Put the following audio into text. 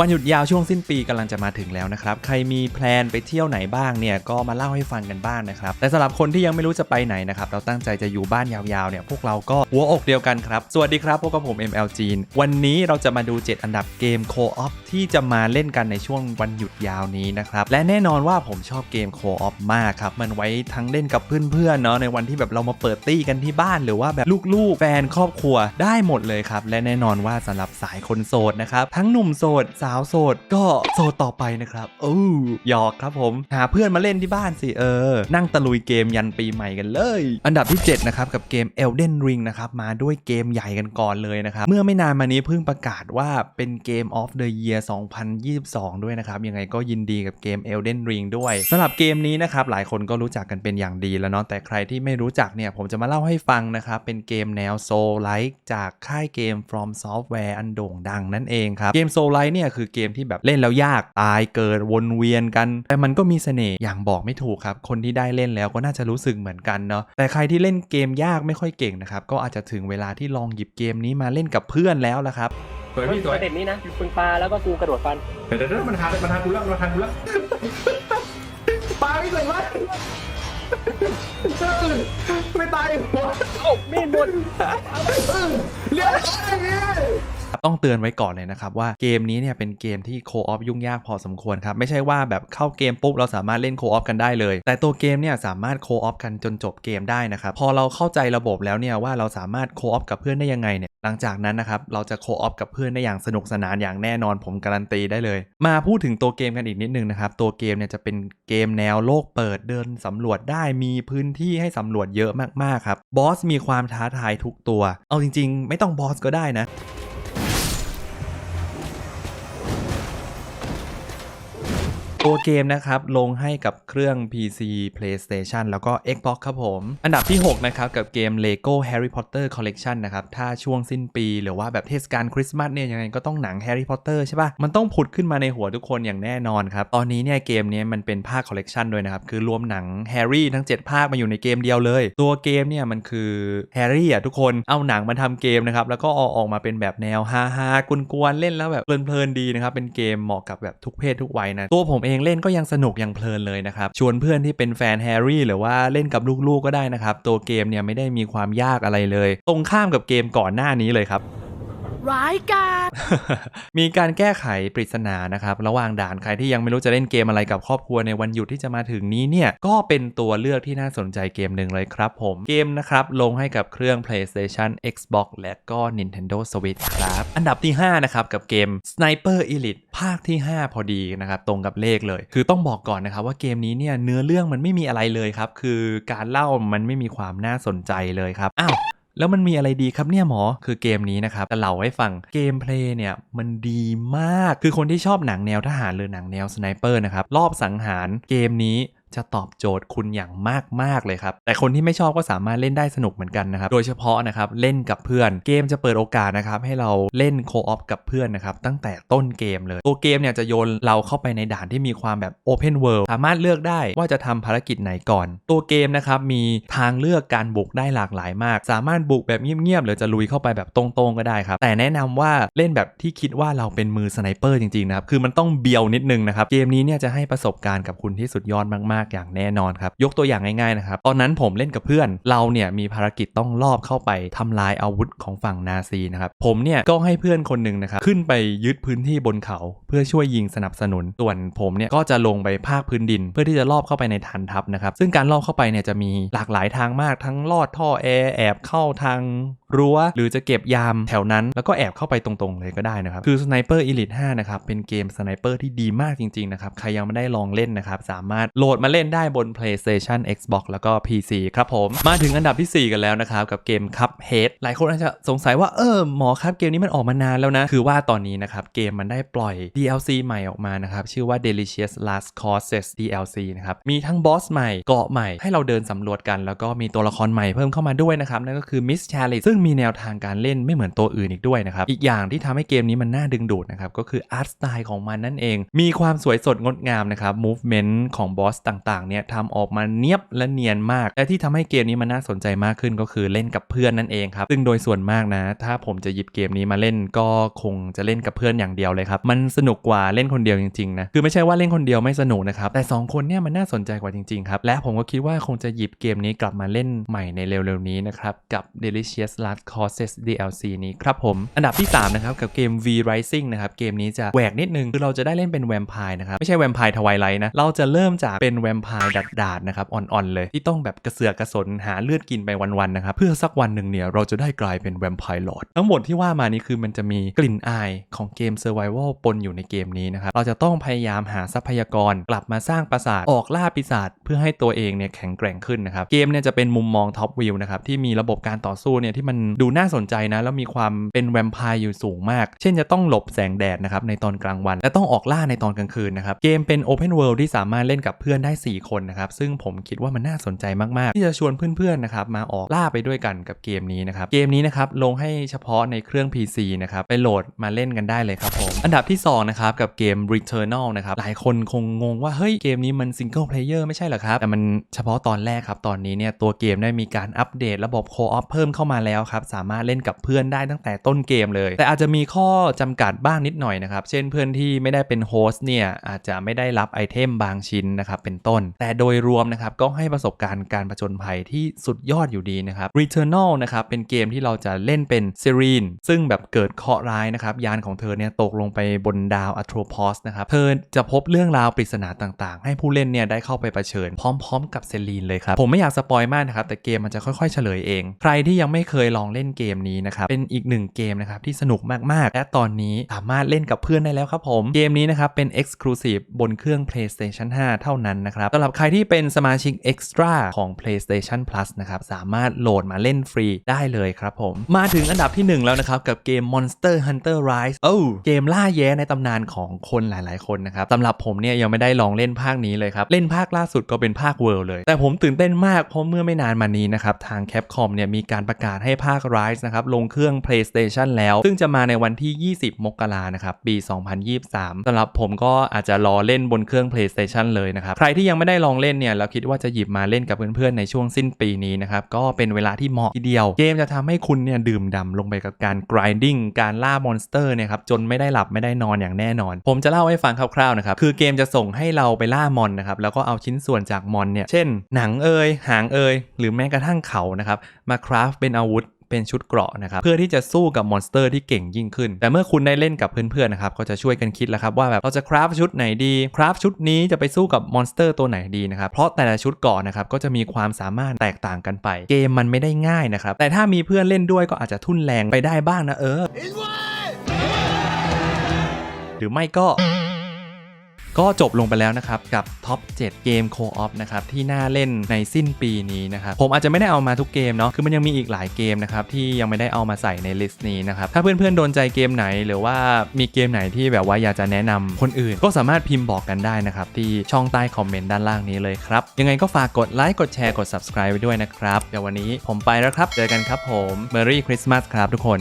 วันหยุดยาวช่วงสิ้นปีกำลังจะมาถึงแล้วนะครับ ใครมีแพลนไปเที่ยวไหนบ้างเนี่ยก็มาเล่าให้ฟังกันบ้างนะครับ แต่สำหรับคนที่ยังไม่รู้จะไปไหนนะครับ เราตั้งใจจะอยู่บ้านยาวๆเนี่ยพวกเราก็หัวอกเดียวกันครับ สวัสดีครับพวกกับผม ML จีนวันนี้เราจะมาดู 7 อันดับเกมโคออฟที่จะมาเล่นกันในช่วงวันหยุดยาวนี้นะครับ และแน่นอนว่าผมชอบเกมโคออฟมากครับ มันไว้ทั้งเล่นกับเพื่อนๆเนาะในวันที่แบบเรามาเปิดตี้กันที่บ้านหรือว่าแบบลูกๆ แฟนครอบครัวได้หมดเลยครับและแน่นอนว่าสำหรับสายคนโสดนะครับทั้งหนุ่มโสดสาวโสดก็โสดต่อไปนะครับโอ้หยอกครับผม หาเพื่อนมาเล่นที่บ้านสิเออ นั่งตะลุยเกมยันปีใหม่กันเลย อันดับที่ 7 นะครับ กับเกม Elden Ring นะครับ มาด้วยเกมใหญ่กันก่อนเลยนะครับ เมื่อไม่นานมานี้เพิ่งประกาศว่าเป็นเกม of the year 2022 ด้วยนะครับ ยังไงก็ยินดีกับเกม Elden Ring ด้วยสำหรับเกมนี้นะครับ หลายคนก็รู้จักกันเป็นอย่างดีแล้วเนาะแต่ใครที่ไม่รู้จักเนี่ยผมจะมาเล่าให้ฟังนะครับเป็นเกมแนว Soul Like จากค่ายเกม From Software อันโด่งดังนั่นเองครับเกม Soul Like เนี่ยคือเกมที่แบบเล่นแล้วยากตายเกิดวนเวียนกัน แต่มันก็มีเสน่ห์อย่างบอกไม่ถูกครับ คนที่ได้เล่นแล้วก็น่าจะรู้สึกเหมือนกันเนาะแต่ใครที่เล่นเกมยากไม่ค่อยเก่งนะครับก็อาจจะถึงเวลาที่ลองหยิบเกมนี้มาเล่นกับเพื่อนแล้วละครับสวยพี่สวยประเด็นนี้นะปึงปลาแล้วก็กูกระโดดฟันเดี๋ยวเดี๋ยวมันทานมันทานกูแล้วมันทานกูแล้วปลาไม่ใส่วะไม่ตายหัวโอ้มีดหมดเรียบร้อยอย่างงี้ ต้องเตือนไว้ก่อนเลยนะครับว่าเกมนี้เนี่ยเป็นเกมที่โคออฟยุ่งยากพอสมควรครับ ไม่ใช่ว่าแบบเข้าเกมปุ๊บเราสามารถเล่นโคออฟกันได้เลย แต่ตัวเกมเนี่ยสามารถโคออฟกันจนจบเกมได้นะครับ พอเราเข้าใจระบบแล้วเนี่ยว่าเราสามารถโคออฟกับเพื่อนได้ยังไงเนี่ยหลังจากนั้นนะครับเราจะโคออฟกับเพื่อนได้อย่างสนุกสนานอย่างแน่นอนผมการันตีได้เลย มาพูดถึงตัวเกมกันอีกนิดนึงนะครับตัวเกมเนี่ยจะเป็นเกมแนวโลกเปิดเดินสำรวจได้มีพื้นที่ให้สำรวจเยอะมากๆครับบอสมีความท้าทายทุกตัว เอาจริง ๆ ไม่ต้องบอสก็ได้นะ ตัวเกมนะครับ ลงให้กับเครื่อง PC PlayStation แล้วก็ Xbox ครับผม อันดับที่ 6 นะครับ กับเกม Lego Harry Potter Collection นะครับ ถ้าช่วงสิ้นปี หรือว่าแบบเทศกาลคริสต์มาสเนี่ยยังไงก็ต้องหนัง Harry Potter ใช่ปะ่ะ มันต้องผุดขึ้นมาในหัวทุกคนอย่างแน่นอนครับ ตอนนี้เนี่ยเกมนี้มันเป็นภาค Collection ด้วยนะครับ คือรวมหนัง Harry ทั้ง 7 ภาคมาอยู่ในเกมเดียวเลย ตัวเกมเนี่ยมันคือ Harry อะทุกคนเอาหนังมาทำเกมนะครับแล้วก็เอาออกมาเป็นแบบแนวฮาฮาๆกวนๆเล่นแล้วแบบเพลินๆดีนะครับเป็นเกมเหมาะกับแบบทุกเพศทุกวัยนะตัวผมเองเล่นก็ยังสนุกยังเพลินเลยนะครับ ชวนเพื่อนที่เป็นแฟนแฮร์รี่หรือว่าเล่นกับลูกๆก็ได้นะครับ ตัวเกมเนี่ยไม่ได้มีความยากอะไรเลย ตรงข้ามกับเกมก่อนหน้านี้เลยครับ ร้ายกาจมีการแก้ไขปริศนานะครับ ระหว่างด่านใครที่ยังไม่รู้จะเล่นเกมอะไรกับครอบครัวในวันหยุดที่จะมาถึงนี้เนี่ย ก็เป็นตัวเลือกที่น่าสนใจเกมหนึ่งเลยครับผมเกมนะครับ ลงให้กับเครื่อง PlayStation Xbox และก็ Nintendo Switch ครับ อันดับที่ 5 นะครับ กับเกม Sniper Elite ภาคที่ 5 พอดีนะครับ ตรงกับเลขเลย คือต้องบอกก่อนนะครับว่าเกมนี้เนี่ยเนื้อเรื่องมันไม่มีอะไรเลยครับ คือการเล่ามันไม่มีความน่าสนใจเลยครับอ้าว แล้วมันมีอะไรดีครับเนี่ยหมอ คือเกมนี้นะครับจะเล่าให้ฟังเกมเพลย์เนี่ยมันดีมาก คือคนที่ชอบหนังแนวทหารหรือหนังแนวสไนเปอร์นะครับรอบสังหารเกมนี้ จะตอบโจทย์คุณอย่างมากๆเลยครับ แต่คนที่ไม่ชอบก็สามารถเล่นได้สนุกเหมือนกันนะครับ โดยเฉพาะนะครับเล่นกับเพื่อน เกมจะเปิดโอกาสนะครับให้เราเล่นโคออฟกับเพื่อนนะครับตั้งแต่ต้นเกมเลย ตัวเกมเนี่ยจะโยนเราเข้าไปในด่านที่มีความแบบโอเพนเวิลด์สามารถเลือกได้ว่าจะทำภารกิจไหนก่อน ตัวเกมนะครับมีทางเลือกการบุกได้หลากหลายมาก สามารถบุกแบบเงียบๆหรือจะลุยเข้าไปแบบตรงๆก็ได้ครับ แต่แนะนำว่าเล่นแบบที่คิดว่าเราเป็นมือสไนเปอร์จริงๆนะครับคือมันต้องเบียวนิดนึงนะครับเกมนี้เนี่ยจะให้ประสบการณ์กับคุณที่สุดยอดมากๆอย่างแน่นอนครับ ยกตัวอย่างง่ายๆนะครับตอนนั้นผมเล่นกับเพื่อน เราเนี่ยมีภารกิจต้องลอบเข้าไปทำลายอาวุธของฝั่งนาซีนะครับผมเนี่ยก็ให้เพื่อนคนหนึ่งนะครับขึ้นไปยึดพื้นที่บนเขาเพื่อช่วยยิงสนับสนุน ส่วนผมเนี่ยก็จะลงไปภาคพื้นดิน เพื่อที่จะลอบเข้าไปในฐานทัพนะครับซึ่งการลอบเข้าไปเนี่ยจะมีหลากหลายทางมากทั้งลอดท่อแอร์แอบเข้าทางรั้วหรือจะเก็บยามแถวนั้น แล้วก็แอบเข้าไปตรงๆเลยก็ได้นะครับ คือ Sniper Elite 5 นะครับ เป็นเกมสไนเปอร์ที่ดีมากจริง ๆ นะครับ ใครยังไม่ได้ลองเล่นนะครับ สามารถโหลดมาเล่นได้บน PlayStation Xbox แล้วก็ PC ครับผม มาถึงอันดับที่ 4 กันแล้วนะครับ กับเกม Cuphead หลายคนอาจจะสงสัยว่า เออ หมอครับเกมนี้มันออกมานานแล้วนะ คือว่าตอนนี้นะครับ เกมมันได้ปล่อย DLC ใหม่ออกมานะครับ ชื่อว่า Delicious Last Courses DLC นะครับ มีทั้งบอสใหม่เกาะใหม่ให้เราเดินสำรวจกันแล้วก็มีตัวละครใหม่เพิ่มเข้ามาด้วยนะครับ นั่นก็คือ Miss Charlie ซึ่งมีแนวทางการเล่นไม่เหมือนตัวอื่นอีกด้วยนะครับอีกอย่างที่ทำให้เกมนี้มันน่าดึงดูดนะครับก็คืออาร์ตสไตล์ของมันนั่นเอง มีความสวยสดงดงามนะครับ movement ของบอสต่ต่างๆเนี่ยทำออกมาเนียบและเนียนมาก และที่ทำให้เกมนี้มันน่าสนใจมากขึ้นก็คือเล่นกับเพื่อนนั่นเองครับ ซึ่งโดยส่วนมากนะ ถ้าผมจะหยิบเกมนี้มาเล่นก็คงจะเล่นกับเพื่อนอย่างเดียวเลยครับ มันสนุกกว่าเล่นคนเดียวจริงๆนะ คือไม่ใช่ว่าเล่นคนเดียวไม่สนุกนะครับ แต่ 2 คนเนี่ยมันน่าสนใจกว่าจริงๆครับ และผมก็คิดว่าคงจะหยิบเกมนี้กลับมาเล่นใหม่ในเร็วๆนี้นะครับ กับ Delicious Last Courses DLC นี้ครับผม อันดับที่ 3 นะครับ กับเกม V Rising นะครับ เกมนี้จะแหวกนิดนึง คือเราจะได้เล่นเป็นแวมไพร์นะครับ ไม่ใช่แวมไพร์ทวายไลท์นะ เราจะเริ่มจากเป็นแวมไพร์ดาดๆนะครับอ่อนๆเลย ที่ต้องแบบกระเสือกกระสนหาเลือดกินไปวันๆนะครับเพื่อสักวันหนึ่งเนี่ยเราจะได้กลายเป็นแวมไพร์ลอดทั้งหมดที่ว่ามานี่คือมันจะมีกลิ่นอายของเกม Survival ปนอยู่ในเกมนี้นะครับเราจะต้องพยายามหาทรัพยากรกลับมาสร้างปราสาทออกล่าปีศาจเพื่อให้ตัวเองเนี่ยแข็งแกร่งขึ้นนะครับเกมเนี่ยจะเป็นมุมมองท็อปวิวนะครับที่มีระบบการต่อสู้เนี่ยที่มันดูน่าสนใจนะแล้วมีความเป็นแวมไพร์อยู่สูงมาก เช่นจะต้องหลบแสงแดดนะครับในตอนกลางวัน และต้องออกล่าในตอนกลางคืนนะครับเกมเป็น Open World ที่สามารถเล่นกับเพื่อนได้4 คนนะครับ ซึ่งผมคิดว่ามันน่าสนใจมากๆ ที่จะชวนเพื่อนๆนะครับมาออกล่าไปด้วยกันกับเกมนี้นะครับ เกมนี้นะครับลงให้เฉพาะในเครื่อง PC นะครับไปโหลดมาเล่นกันได้เลยครับผม อันดับที่สองนะครับกับเกม Returnal นะครับหลายคนคงงงว่าเฮ้ยเกมนี้มัน Single Player ไม่ใช่เหรอครับ แต่มันเฉพาะตอนแรกครับตอนนี้เนี่ยตัวเกมได้มีการอัปเดตระบบโคออฟเพิ่มเข้ามาแล้วครับสามารถเล่นกับเพื่อนได้ตั้งแต่ต้นเกมเลย แต่อาจจะมีข้อจำกัดบ้างนิดหน่อยนะครับเช่นเพื่อนที่ไม่ได้เป็นโฮสต์เนี่ยอาจจะไม่ได้รับไอเทมบางชิ้นนะครับเป็นตน แต่โดยรวมนะครับก็ให้ประสบการณ์การผจญภัยที่สุดยอดอยู่ดีนะครับ Returnal นะครับเป็นเกมที่เราจะเล่นเป็นเซรีนซึ่งแบบเกิดเคราะห์ร้ายนะครับยานของเธอเนี่ยตกลงไปบนดาวอัตโรพอสนะครับเธอจะพบเรื่องราวปริศนาต่างๆ ให้ผู้เล่นเนี่ยได้เข้าไปเชิญพร้อม ๆ กับเซรีนเลยครับ ผมไม่อยากสปอยมากนะครับแต่เกมมันจะค่อยๆเฉลยเอง ใครที่ยังไม่เคยลองเล่นเกมนี้นะครับเป็นอีกหนึ่งเกมนะครับที่สนุกมากๆ และตอนนี้สามารถเล่นกับเพื่อนได้แล้วครับผมเกมนี้นะครับเป็น Exclusive บนเครื่อง PlayStation 5 เท่านั้นนะครับสำหรับใครที่เป็นสมาชิก Extra ของ PlayStation Plus นะครับ สามารถโหลดมาเล่นฟรีได้เลยครับผม มาถึงอันดับที่ 1 แล้วนะครับ กับเกม Monster Hunter Rise โอ้เกมล่าแย้ในตำนานของคนหลาย ๆ คนนะครับสำหรับผมเนี่ยยังไม่ได้ลองเล่นภาคนี้เลยครับ เล่นภาคล่าสุดก็เป็นภาค World เลย แต่ผมตื่นเต้นมากเพราะเมื่อไม่นานมานี้นะครับ ทาง Capcom เนี่ยมีการประกาศให้ภาค Rise นะครับลงเครื่อง PlayStation แล้ว ซึ่งจะมาในวันที่ 20 มกรานะครับปี 2023สำหรับผมก็อาจจะรอเล่นบนเครื่อง PlayStation เลยนะครับใครที่ยังไม่ได้ลองเล่นเนี่ยแล้วคิดว่าจะหยิบมาเล่นกับเพื่อนๆในช่วงสิ้นปีนี้นะครับก็เป็นเวลาที่เหมาะทีเดียว เกมจะทำให้คุณเนี่ยดื่มด่ำลงไปกับการ grinding การล่ามอนสเตอร์เนี่ยครับจนไม่ได้หลับไม่ได้นอนอย่างแน่นอน ผมจะเล่าให้ฟังคร่าวๆนะครับคือเกมจะส่งให้เราไปล่ามอนนะครับแล้วก็เอาชิ้นส่วนจากมอนเนี่ยเช่น หนังเอยหางเอยหรือแม้กระทั่งเขานะครับมาคราฟเป็นอาวุธ เป็นชุดเกราะนะครับเพื่อที่จะสู้กับมอนสเตอร์ที่เก่งยิ่งขึ้น แต่เมื่อคุณได้เล่นกับเพื่อนๆนะครับก็จะช่วยกันคิดแล้วครับว่าแบบเราจะคราฟชุดไหนดีคราฟชุดนี้จะไปสู้กับมอนสเตอร์ตัวไหนดีนะครับเพราะแต่ละชุดเกราะนะครับก็จะมีความสามารถแตกต่างกันไป เกมมันไม่ได้ง่ายนะครับแต่ถ้ามีเพื่อนเล่นด้วยก็อาจจะทุ่นแรงไปได้บ้างนะเออ หรือไม่ก็ ก็จบลงไปแล้วนะครับ กับท็อป 7 เกมโคออฟนะครับ ที่น่าเล่นในสิ้นปีนี้นะครับ ผมอาจจะไม่ได้เอามาทุกเกมเนาะคือมันยังมีอีกหลายเกมนะครับ ที่ยังไม่ได้เอามาใส่ในลิสต์นี้นะครับ ถ้าเพื่อนๆโดนใจเกมไหน หรือว่ามีเกมไหนที่แบบว่าอยากจะแนะนำคนอื่น ก็สามารถพิมพ์บอกกันได้นะครับ ที่ช่องใต้คอมเมนต์ด้านล่างนี้เลยครับยังไงก็ฝากกดไลค์กดแชร์กด subscribe ไว้ด้วยนะครับเดี๋ยววันนี้ผมไปแล้วครับเจอกันครับผม Merry Christmas ครับทุกคน